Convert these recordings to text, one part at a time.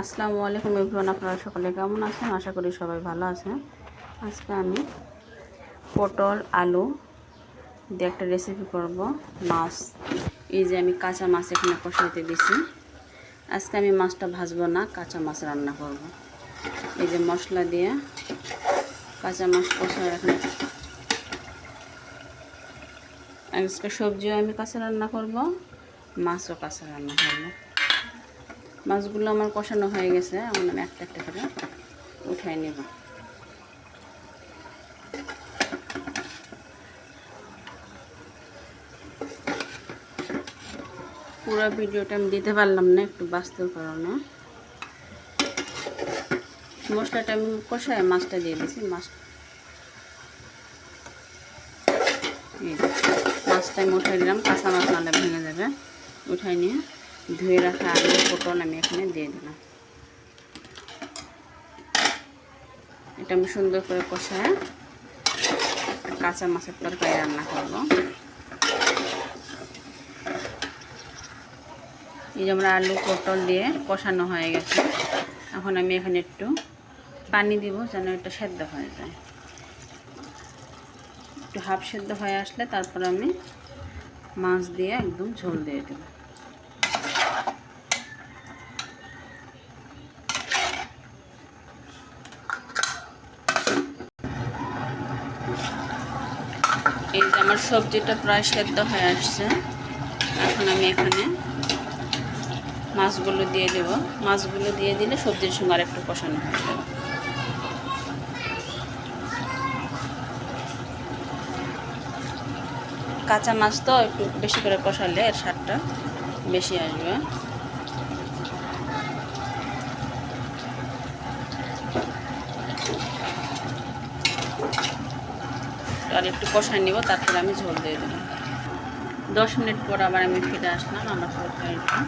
আসসালামু আলাইকুম এভরিওয়ান, আপনারা সকলে কেমন আছেন? আশা করি সবাই ভালো আছেন। আজকে আমি পটল, আলু দিয়ে একটা রেসিপি করব। মাছ, এই যে আমি কাঁচা মাছ এখানে কষাইতে দিছি আজকে আমি মাছটা ভাজবো না, কাঁচা মাছ রান্না করব। এই যে মশলা দিয়ে কাঁচা মাছ কষা এখানে। আজকে সবজিও আমি কাঁচা রান্না করব, মাছও কাঁচা রান্না করব। মাছগুলো আমার কষানো হয়ে গেছে। এখন আমি একটা একটা করে উঠাই নেব। পুরো ভিডিওটা আমি দিতে পারলাম না, একটু বাস্তব কারণে। মশলাটা আমি কষায় মাছটা দিয়ে দিয়েছি মাছ মাছটা আমি উঠাই দিলাম, কাঁচা মাছ নাহলে ভেঙে যাবে। উঠাই নিয়ে ধুয়ে রাখা আলু পটল আমি এখানে দিয়ে দিলাম। এটা আমি সুন্দর করে কষায় কাঁচা মাছের তরকারি রান্না করব। এই যে আমরা আলু পটল দিয়ে কষানো হয়ে গেছে। এখন আমি এখানে একটু পানি দিব যেন এটা সেদ্ধ হয়ে যায়। একটু হাফ সেদ্ধ হয়ে আসলে তারপর আমি মাছ দিয়ে একদম ঝোল দিয়ে দেবো। এই যে আমার সবজিটা প্রায় সেদ্ধ হয়ে আসছে। এখন আমি এখানে মাছগুলো দিয়ে দেব। মাছগুলো দিয়ে দিলে সবজির সঙ্গে আর একটু কষানো হয়ে যাবে কাঁচা মাছ তো একটু বেশি করে কষালে এর স্বাদটা বেশি আসবে। আর একটু কষায় নিব, তারপরে আমি ঝোল দিয়ে দেবো। দশ মিনিট পর আবার আমি ফিরে আসলাম আমার তরকারিটা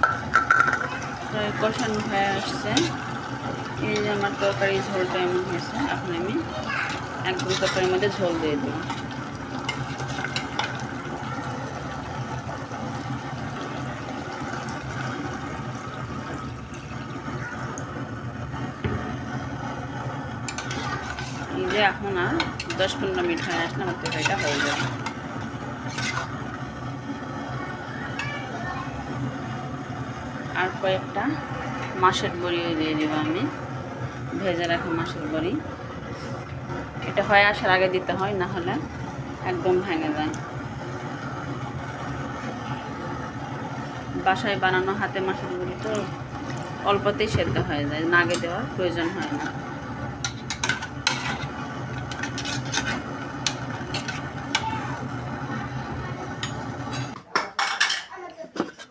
কষানো হয়ে আসছে। এই যে আমার তরকারি ঝোলটা এমন হয়েছে, এখন আমি একদম তরকারির মধ্যে ঝোল দিয়ে দেবো। যে এখন আর দশ পনেরো মিনিট হয়ে আসলে আমার তরকারিটা হয়ে যাবে। আর কয়েকটা মাছের বড়িও দিয়ে দেবো আমি। ভেজে রাখা মাছের বড়ি। এটা হয়ে আসার আগে দিতে হয়, না হলে একদম ভেঙে যায়। বাসায় বানানো হাতে মাছের বড়ি তো অল্পতেই সেদ্ধ হয়ে যায় নাগে দেওয়ার প্রয়োজন হয় না।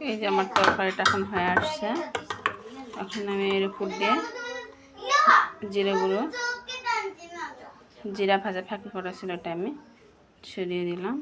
এই যে আমার তরকারিটা এখন হয়ে আসছে। এখন আমি এর উপর দিয়ে জিরে গুঁড়ো, জিরা ভাজা ফাঁকি করেছিল ওটা আমি ছড়িয়ে দিলাম।